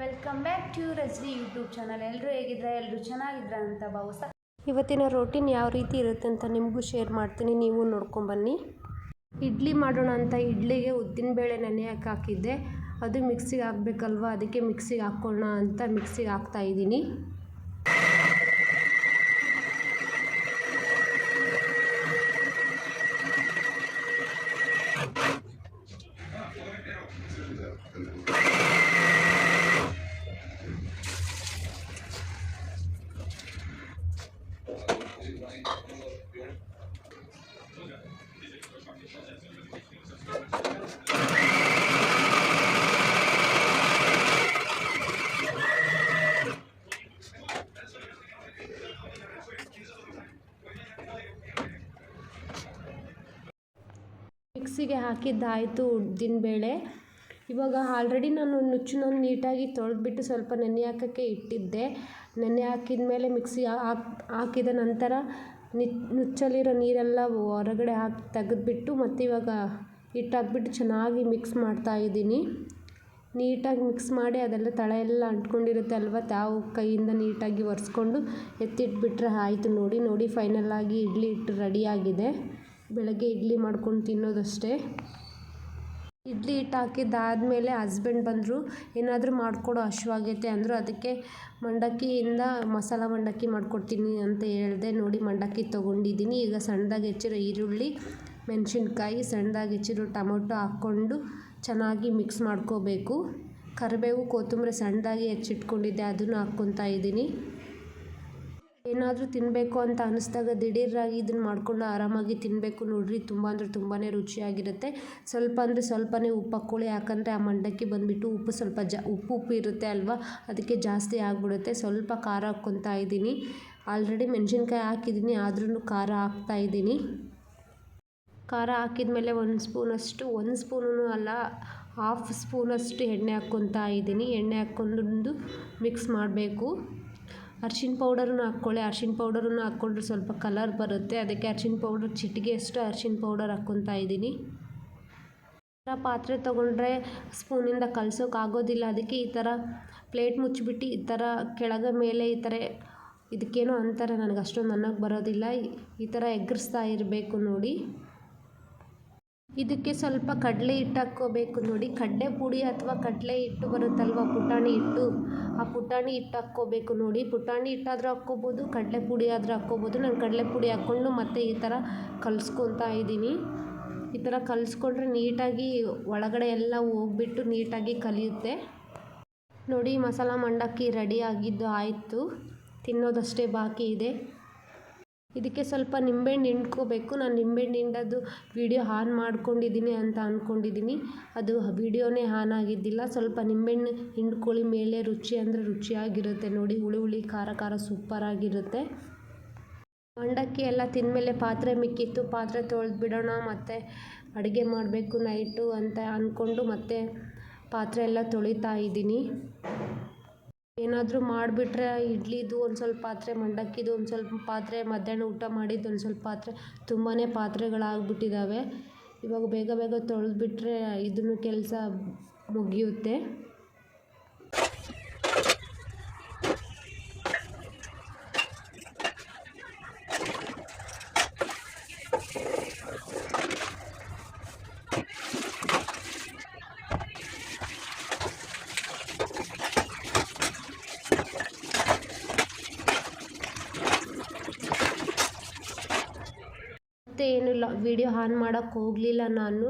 Welcome back to ರಜ್ರಿ YouTube channel ಎಲ್ಲರೂ ಹೇಗಿದ್ರೆ ಎಲ್ಲರೂ ಚೆನ್ನಾಗಿದ್ರ ಅಂತ ಭಾವಿಸ ಇವತ್ತಿನ ರೋಟೀನ್ ಯಾವ ರೀತಿ ಇರುತ್ತೆ ಅಂತ ನಿಮಗೂ ಶೇರ್ ಮಾಡ್ತೀನಿ. ನೀವು ನೋಡ್ಕೊಂಬನ್ನಿ ಇಡ್ಲಿ ಮಾಡೋಣ ಅಂತ ಇಡ್ಲಿಗೆ ಉದ್ದಿನಬೇಳೆ ನೆನೆಯಕ್ಕೆ ಹಾಕಿದ್ದೆ. ಅದು ಮಿಕ್ಸಿಗೆ ಹಾಕಬೇಕಲ್ವ? ಅದಕ್ಕೆ ಮಿಕ್ಸಿಗೆ ಹಾಕ್ಕೊಳ್ಳೋಣ ಅಂತ ಮಿಕ್ಸಿಗೆ ಹಾಕ್ತಾ ಇದ್ದೀನಿ. ಮಿಕ್ಸಿಗೆ ಹಾಕಿದ್ದಾಯಿತು ಉದ್ದಿನಬೇಳೆ ಇವಾಗ ಆಲ್ರೆಡಿ ನಾನು ನುಚ್ಚನ್ನ ನೀಟಾಗಿ ತೊಳೆದ್ಬಿಟ್ಟು ಸ್ವಲ್ಪ ನೆನೆ ಹಾಕೋಕ್ಕೆ ಇಟ್ಟಿದ್ದೆ. ನೆನೆ ಹಾಕಿದ ಮೇಲೆ ಮಿಕ್ಸಿ ಹಾಕಿ ಹಾಕಿದ ನಂತರ ನುಚ್ಚಲ್ಲಿರೋ ನೀರೆಲ್ಲ ಹೊರಗಡೆ ಹಾಕಿ ತೆಗೆದ್ಬಿಟ್ಟು ಮತ್ತು ಇವಾಗ ಹಿಟ್ಟು ಹಾಕ್ಬಿಟ್ಟು ಚೆನ್ನಾಗಿ ಮಿಕ್ಸ್ ಮಾಡ್ತಾ ಇದ್ದೀನಿ. ನೀಟಾಗಿ ಮಿಕ್ಸ್ ಮಾಡಿ ಅದೆಲ್ಲ ತಳ ಎಲ್ಲ ಅಂಟ್ಕೊಂಡಿರುತ್ತೆ ಅಲ್ವ? ತಾವು ಕೈಯಿಂದ ನೀಟಾಗಿ ಒರೆಸ್ಕೊಂಡು ಎತ್ತಿಟ್ಬಿಟ್ರೆ ಆಯಿತು ನೋಡಿ ನೋಡಿ ಫೈನಲ್ಲಾಗಿ ಇಡ್ಲಿ ಹಿಟ್ಟು ರೆಡಿಯಾಗಿದೆ ಬೆಳಗ್ಗೆ ಇಡ್ಲಿ ಮಾಡ್ಕೊಂಡು ತಿನ್ನೋದಷ್ಟೇ. ಇಡ್ಲಿ ಹಿಟ್ಟು ಹಾಕಿದ್ದಾದಮೇಲೆ ಹಸ್ಬೆಂಡ್ ಬಂದರು, ಏನಾದರೂ ಮಾಡಿಕೊಡು ಹಶ್ವಾಗೈತೆ ಅಂದರು, ಅದಕ್ಕೆ ಮಂಡಕ್ಕಿಯಿಂದ ಮಸಾಲ ಮಂಡಕ್ಕಿ ಮಾಡಿಕೊಡ್ತೀನಿ ಅಂತ ಹೇಳಿದೆ, ನೋಡಿ ಮಂಡಕ್ಕಿ ತೊಗೊಂಡಿದ್ದೀನಿ. ಈಗ ಸಣ್ಣದಾಗಿ ಹೆಚ್ಚಿರೋ ಈರುಳ್ಳಿ, ಮೆಣಸಿನ್ಕಾಯಿ, ಸಣ್ಣದಾಗಿ ಹೆಚ್ಚಿರೋ ಟೊಮೊಟೊ ಹಾಕ್ಕೊಂಡು ಚೆನ್ನಾಗಿ ಮಿಕ್ಸ್ ಮಾಡ್ಕೋಬೇಕು. ಕರಿಬೇವು, ಕೊತ್ತಂಬರಿ ಸಣ್ಣದಾಗಿ ಹೆಚ್ಚಿಟ್ಕೊಂಡಿದ್ದೆ, ಅದನ್ನು ಹಾಕ್ಕೊತಾ ಇದ್ದೀನಿ. ಏನಾದರೂ ತಿನ್ನಬೇಕು ಅಂತ ಅನ್ನಿಸ್ದಾಗ ದಿಢೀರಾಗಿ ಇದನ್ನು ಮಾಡಿಕೊಂಡು ಆರಾಮಾಗಿ ತಿನ್ನಬೇಕು ನೋಡಿರಿ. ತುಂಬ ಅಂದರೆ ತುಂಬಾ ರುಚಿಯಾಗಿರುತ್ತೆ. ಸ್ವಲ್ಪ ಅಂದರೆ ಸ್ವಲ್ಪನೇ ಉಪ್ಪು ಹಾಕ್ಕೊಳ್ಳಿ ಯಾಕಂದರೆ ಆ ಮಂಡಕ್ಕಿ ಬಂದುಬಿಟ್ಟು ಉಪ್ಪು ಸ್ವಲ್ಪ ಜಾ, ಉಪ್ಪು ಉಪ್ಪು ಇರುತ್ತೆ ಅಲ್ವಾ? ಅದಕ್ಕೆ ಜಾಸ್ತಿ ಆಗಿಬಿಡುತ್ತೆ. ಸ್ವಲ್ಪ ಖಾರ ಹಾಕ್ಕೊತಾ ಇದ್ದೀನಿ. ಆಲ್ರೆಡಿ ಮೆಣಸಿನ್ಕಾಯಿ ಹಾಕಿದ್ದೀನಿ ಆದ್ರೂ ಖಾರ ಹಾಕ್ತಾ ಇದ್ದೀನಿ. ಖಾರ ಹಾಕಿದ ಮೇಲೆ ಒಂದು ಸ್ಪೂನಷ್ಟು, ಒಂದು ಸ್ಪೂನೂ ಅಲ್ಲ, ಹಾಫ್ ಸ್ಪೂನಷ್ಟು ಎಣ್ಣೆ ಹಾಕ್ಕೊತಾ ಇದ್ದೀನಿ. ಎಣ್ಣೆ ಹಾಕ್ಕೊಂಡು ಮಿಕ್ಸ್ ಮಾಡಬೇಕು. ಅರ್ಶಿಣ ಪೌಡರನ್ನು ಹಾಕ್ಕೊಳ್ಳಿ. ಅರ್ಶಿಣ ಪೌಡರನ್ನು ಹಾಕ್ಕೊಂಡ್ರೆ ಸ್ವಲ್ಪ ಕಲರ್ ಬರುತ್ತೆ. ಅದಕ್ಕೆ ಅರ್ಶಿನ ಪೌಡರ್ ಚಿಟಿಗೆಯಷ್ಟು ಅರ್ಶಿನ ಪೌಡರ್ ಹಾಕ್ಕೊತಾ ಇದ್ದೀನಿ. ಥರ ಪಾತ್ರೆ ತೊಗೊಂಡ್ರೆ ಸ್ಪೂನಿಂದ ಆಗೋದಿಲ್ಲ. ಅದಕ್ಕೆ ಈ ಥರ ಪ್ಲೇಟ್ ಮುಚ್ಚಿಬಿಟ್ಟು ಈ ಥರ ಕೆಳಗೆ ಮೇಲೆ ಈ ಥರ ಇದಕ್ಕೇನೋ ಅಂತಾರೆ. ನನಗೆ ಅಷ್ಟೊಂದು ಅನ್ನೋಕ್ಕೆ ಬರೋದಿಲ್ಲ. ಈ ಥರ ಎಗ್ರಿಸ್ತಾ ಇರಬೇಕು ನೋಡಿ. ಇದಕ್ಕೆ ಸ್ವಲ್ಪ ಕಡಲೆ ಹಿಟ್ಟು ಹಾಕ್ಕೋಬೇಕು ನೋಡಿ. ಕಡಲೆ ಪುಡಿ ಅಥವಾ ಕಡಲೆ ಹಿಟ್ಟು ಬರುತ್ತಲ್ವ? ಪುಟಾಣಿ ಹಿಟ್ಟು. ಆ ಪುಟಾಣಿ ಹಿಟ್ಟು ಹಾಕ್ಕೋಬೇಕು ನೋಡಿ. ಪುಟಾಣಿ ಹಿಟ್ಟಾದರೂ ಹಾಕ್ಕೋಬೋದು, ಕಡಲೆ ಪುಡಿ ಆದರೂ ಹಾಕ್ಕೋಬೋದು. ನಾನು ಕಡಲೆ ಪುಡಿ ಹಾಕ್ಕೊಂಡು ಮತ್ತೆ ಈ ಥರ ಕಲಿಸ್ಕೊತಾ ಇದ್ದೀನಿ. ಈ ಥರ ಕಲಿಸ್ಕೊಂಡ್ರೆ ನೀಟಾಗಿ ಒಳಗಡೆ ಎಲ್ಲ ಹೋಗ್ಬಿಟ್ಟು ನೀಟಾಗಿ ಕಲಿಯುತ್ತೆ. ನೋಡಿ, ಮಸಾಲ ಮಂಡಕ್ಕಿ ರೆಡಿ ಆಗಿದ್ದು ಆಯಿತು. ತಿನ್ನೋದಷ್ಟೇ ಬಾಕಿ ಇದೆ. ಇದಕ್ಕೆ ಸ್ವಲ್ಪ ನಿಂಬೆಹಣ್ಣು ಹಿಂಡ್ಕೋಬೇಕು. ನಾನು ನಿಂಬೆಹಣ್ಣು ಹಿಂಡೋದು ವೀಡಿಯೋ ಆನ್ ಮಾಡ್ಕೊಂಡಿದ್ದೀನಿ ಅಂತ ಅಂದ್ಕೊಂಡಿದ್ದೀನಿ ಅದು ವೀಡಿಯೋನೇ ಆನ್ ಆಗಿದ್ದಿಲ್ಲ. ಸ್ವಲ್ಪ ನಿಂಬೆಹಣ್ಣು ಹಿಂಡ್ಕೊಳ್ಳಿ. ಮೇಲೆ ರುಚಿ ಅಂದರೆ ರುಚಿಯಾಗಿರುತ್ತೆ ನೋಡಿ. ಹುಳಿ ಹುಳಿ, ಖಾರ ಖಾರ ಸೂಪರಾಗಿರುತ್ತೆ ಮಂಡಕ್ಕಿ ಎಲ್ಲ ತಿಂದಮೇಲೆ ಪಾತ್ರೆ ಮಿಕ್ಕಿತ್ತು. ಪಾತ್ರೆ ತೊಳೆದು ಬಿಡೋಣ, ಮತ್ತು ಅಡುಗೆ ಮಾಡಬೇಕು ನೈಟು ಅಂತ ಅಂದ್ಕೊಂಡು ಮತ್ತೆ ಪಾತ್ರೆ ಎಲ್ಲ ತೊಳಿತಾ ಇದ್ದೀನಿ. ಏನಾದರೂ ಮಾಡಿಬಿಟ್ರೆ ಇಡ್ಲಿದು ಒಂದು ಸ್ವಲ್ಪ ಪಾತ್ರೆ, ಮಂಡಕ್ಕಿದು ಒಂದು ಸ್ವಲ್ಪ ಪಾತ್ರೆ, ಮಧ್ಯಾಹ್ನ ಊಟ ಮಾಡಿದ್ದು ಒಂದು ಸ್ವಲ್ಪ ಪಾತ್ರೆ ತುಂಬಾ ಪಾತ್ರೆಗಳಾಗ್ಬಿಟ್ಟಿದ್ದಾವೆ ಇವಾಗ ಬೇಗ ಬೇಗ ತೊಳೆದ್ಬಿಟ್ರೆ ಇದನ್ನು ಕೆಲಸ ಮುಗಿಯುತ್ತೆ ಮತ್ತೆ ಏನು ಇಲ್ಲ ವೀಡಿಯೋ ಆನ್ ಮಾಡೋಕ್ಕೆ ಹೋಗಲಿಲ್ಲ ನಾನು.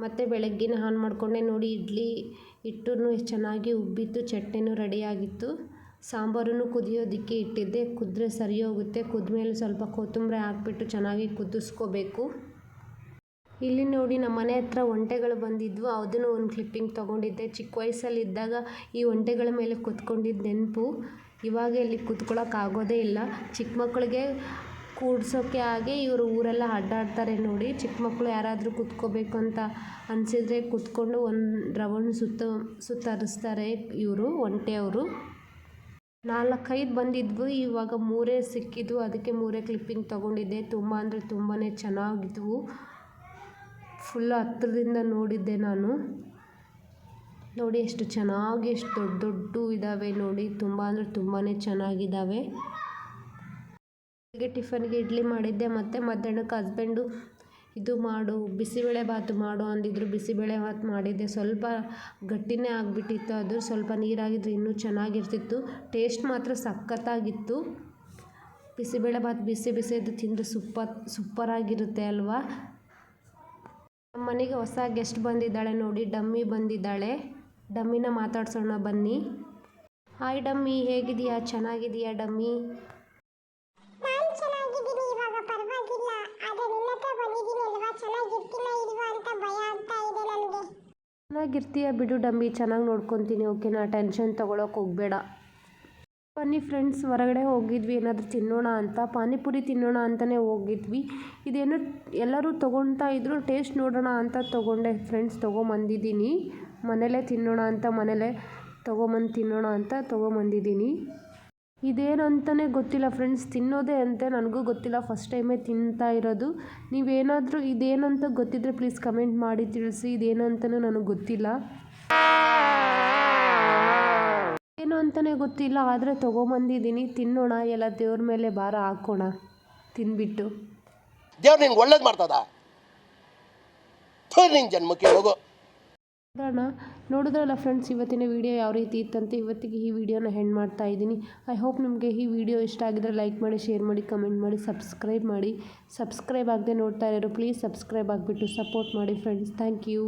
ಮತ್ತು ಬೆಳಗ್ಗೆನೇ ಆನ್ ಮಾಡಿಕೊಂಡೆ. ನೋಡಿ, ಇಡ್ಲಿ ಹಿಟ್ಟು ಚೆನ್ನಾಗಿ ಉಬ್ಬಿತ್ತು ಚಟ್ನಿನೂ ರೆಡಿಯಾಗಿತ್ತು ಸಾಂಬಾರನ್ನು ಕುದಿಯೋದಕ್ಕೆ ಇಟ್ಟಿದ್ದೆ. ಕುದ್ರೆ ಸರಿ ಹೋಗುತ್ತೆ. ಕುದ್ಮೇಲೆ ಸ್ವಲ್ಪ ಕೊತ್ತಂಬರಿ ಹಾಕ್ಬಿಟ್ಟು ಚೆನ್ನಾಗಿ ಕುದಿಸ್ಕೋಬೇಕು. ಇಲ್ಲಿ ನೋಡಿ, ನಮ್ಮ ಮನೆ ಹತ್ರ ಒಂಟೆಗಳು ಬಂದಿದ್ವು. ಅದನ್ನು ಒಂದು ಕ್ಲಿಪ್ಪಿಂಗ್ ತೊಗೊಂಡಿದ್ದೆ. ಚಿಕ್ಕ ವಯಸ್ಸಲ್ಲಿದ್ದಾಗ ಈ ಒಂಟೆಗಳ ಮೇಲೆ ಕುತ್ಕೊಂಡಿದ್ದ ನೆನಪು. ಇವಾಗ ಇಲ್ಲಿ ಕುತ್ಕೊಳ್ಳೋಕ್ಕಾಗೋದೇ ಇಲ್ಲ. ಚಿಕ್ಕ ಮಕ್ಕಳಿಗೆ ಕೂಡ್ಸೋಕ್ಕೆ ಆಗಿ ಇವರು ಊರೆಲ್ಲ ಅಡ್ಡಾಡ್ತಾರೆ ನೋಡಿ. ಚಿಕ್ಕ ಮಕ್ಕಳು ಯಾರಾದರೂ ಕೂತ್ಕೋಬೇಕು ಅಂತ ಅನಿಸಿದ್ರೆ ಕೂತ್ಕೊಂಡು ಒಂದು ರೌಂಡ್ ಸುತ್ತ, ಸುತ್ತರಿಸ್ತಾರೆ ಇವರು ಒಂಟೆಯವರು ನಾಲ್ಕೈದು ಬಂದಿದ್ವು, ಇವಾಗ ಮೂರೇ ಸಿಕ್ಕಿದ್ವು. ಅದಕ್ಕೆ ಮೂರೇ ಕ್ಲಿಪ್ಪಿಂಗ್ ತೊಗೊಂಡಿದ್ದೆ. ತುಂಬ ಅಂದರೆ ತುಂಬಾ ಚೆನ್ನಾಗಿದ್ವು. ಫುಲ್ ಹತ್ರದಿಂದ ನೋಡಿದ್ದೆ ನಾನು. ನೋಡಿ ಎಷ್ಟು ಚೆನ್ನಾಗಿ, ಎಷ್ಟು ದೊಡ್ಡ ದೊಡ್ಡ ಇದ್ದಾವೆ ನೋಡಿ. ತುಂಬ ಅಂದರೆ ತುಂಬಾ ಚೆನ್ನಾಗಿದ್ದಾವೆ ಬೆಳಗ್ಗೆ ಟಿಫನ್ಗೆ ಇಡ್ಲಿ ಮಾಡಿದ್ದೆ, ಮತ್ತು ಮಧ್ಯಾಹ್ನಕ್ಕೆ ಹಸ್ಬೆಂಡು ಇದು ಮಾಡು, ಬಿಸಿಬೇಳೆ ಭಾತ್ ಮಾಡು ಅಂದಿದ್ರು, ಬಿಸಿಬೇಳೆ ಭಾತ್ ಮಾಡಿದ್ದೆ. ಸ್ವಲ್ಪ ಗಟ್ಟಿಯೇ ಆಗಿಬಿಟ್ಟಿತ್ತು ಅದು, ಸ್ವಲ್ಪ ನೀರಾಗಿದ್ದರೆ ಇನ್ನೂ ಚೆನ್ನಾಗಿರ್ತಿತ್ತು. ಟೇಸ್ಟ್ ಮಾತ್ರ ಸಖತ್ತಾಗಿತ್ತು. ಬಿಸಿಬೇಳೆ ಭಾತ್ ಬಿಸಿ ಬಿಸಿದು ತಿಂದರೆ ಸೂಪರ್ ಸೂಪರಾಗಿರುತ್ತೆ ಅಲ್ವಾ? ನಮ್ಮ ಮನೆಗೆ ಹೊಸ ಗೆಸ್ಟ್ ಬಂದಿದ್ದಾಳೆ ನೋಡಿ, ಡಮ್ಮಿ ಬಂದಿದ್ದಾಳೆ. ಡಮ್ಮಿನ ಮಾತಾಡ್ಸೋಣ ಬನ್ನಿ. ಹಾಯ್ ಡಮ್ಮಿ ಹೇಗಿದೆಯಾ ಚೆನ್ನಾಗಿದೆಯಾ ಡಮ್ಮಿ? ಚೆನ್ನಾಗಿರ್ತೀಯ ಬಿಡು ಡಂಬಿ ಚೆನ್ನಾಗಿ ನೋಡ್ಕೊತೀನಿ ಓಕೆನಾ ಟೆನ್ಷನ್ ತೊಗೊಳಕ್ಕೆ ಹೋಗಬೇಡ. ಬನ್ನಿ ಫ್ರೆಂಡ್ಸ್, ಹೊರಗಡೆ ಹೋಗಿದ್ವಿ, ಏನಾದರೂ ತಿನ್ನೋಣ ಅಂತ. ಪಾನಿಪುರಿ ತಿನ್ನೋಣ ಅಂತಲೇ ಹೋಗಿದ್ವಿ. ಇದೇನು ಎಲ್ಲರೂ ತೊಗೊಳ್ತಾ ಇದ್ರು, ಟೇಸ್ಟ್ ನೋಡೋಣ ಅಂತ ತೊಗೊಂಡೆ. ಫ್ರೆಂಡ್ಸ್, ತೊಗೊಂಬಂದಿದ್ದೀನಿ. ಮನೇಲೇ ತಿನ್ನೋಣ ಅಂತ ಮನೇಲೇ ತೊಗೊಂಬಂದು ತಿನ್ನೋಣ ಅಂತ ತೊಗೊಂಬಂದಿದ್ದೀನಿ. ಇದೇನು ಅಂತಲೇ ಗೊತ್ತಿಲ್ಲ ಫ್ರೆಂಡ್ಸ್ ತಿನ್ನೋದೇ ಅಂತ ನನಗೂ ಗೊತ್ತಿಲ್ಲ. ಫಸ್ಟ್ ಟೈಮೇ ತಿಂತಾ ಇರೋದು. ನೀವೇನಾದರೂ ಇದೇನಂತ ಗೊತ್ತಿದ್ದರೆ ಪ್ಲೀಸ್ ಕಮೆಂಟ್ ಮಾಡಿ ತಿಳಿಸಿ. ಇದೇನು ಅಂತಲೂ ನನಗೆ ಗೊತ್ತಿಲ್ಲ. ಏನು ಅಂತಲೇ ಗೊತ್ತಿಲ್ಲ. ಆದರೆ ತೊಗೊಂಬಂದಿದ್ದೀನಿ. ತಿನ್ನೋಣ. ಎಲ್ಲ ದೇವ್ರ ಮೇಲೆ ಭಾರ ಹಾಕೋಣ. ತಿನ್ಬಿಟ್ಟು. ದೇವ್ರು ನಿಂಗೆ ಒಳ್ಳೇದು ಮಾಡ್ತದ? ನಿಂಗೆ ಜನ್ಮಕ್ಕೆ ಹೋಗೋಣ ನೋಡೋಣ. ನೋಡಿದ್ರಲ್ಲ ಫ್ರೆಂಡ್ಸ್ ಇವತ್ತಿನ ವಿಡಿಯೋ ಯಾವ ರೀತಿ ಇತ್ತಂತೆ ಇವತ್ತಿಗೆ ಈ ವಿಡಿಯೋನ ಹೆಣ್ಣು ಮಾಡ್ತಾ ಇದ್ದೀನಿ. ಐ ಹೋಪ್ ನಿಮಗೆ ಈ ವಿಡಿಯೋ ಇಷ್ಟ ಆಗಿದ್ರೆ ಲೈಕ್ ಮಾಡಿ ಶೇರ್ ಮಾಡಿ ಕಮೆಂಟ್ ಮಾಡಿ ಸಬ್ಸ್ಕ್ರೈಬ್ ಮಾಡಿ. ಸಬ್ಸ್ಕ್ರೈಬ್ ಆಗದೆ ನೋಡ್ತಾ ಇರೋರು ಪ್ಲೀಸ್ ಸಬ್ಸ್ಕ್ರೈಬ್ ಆಗಿಬಿಟ್ಟು ಸಪೋರ್ಟ್ ಮಾಡಿ ಫ್ರೆಂಡ್ಸ್ ಥ್ಯಾಂಕ್ ಯು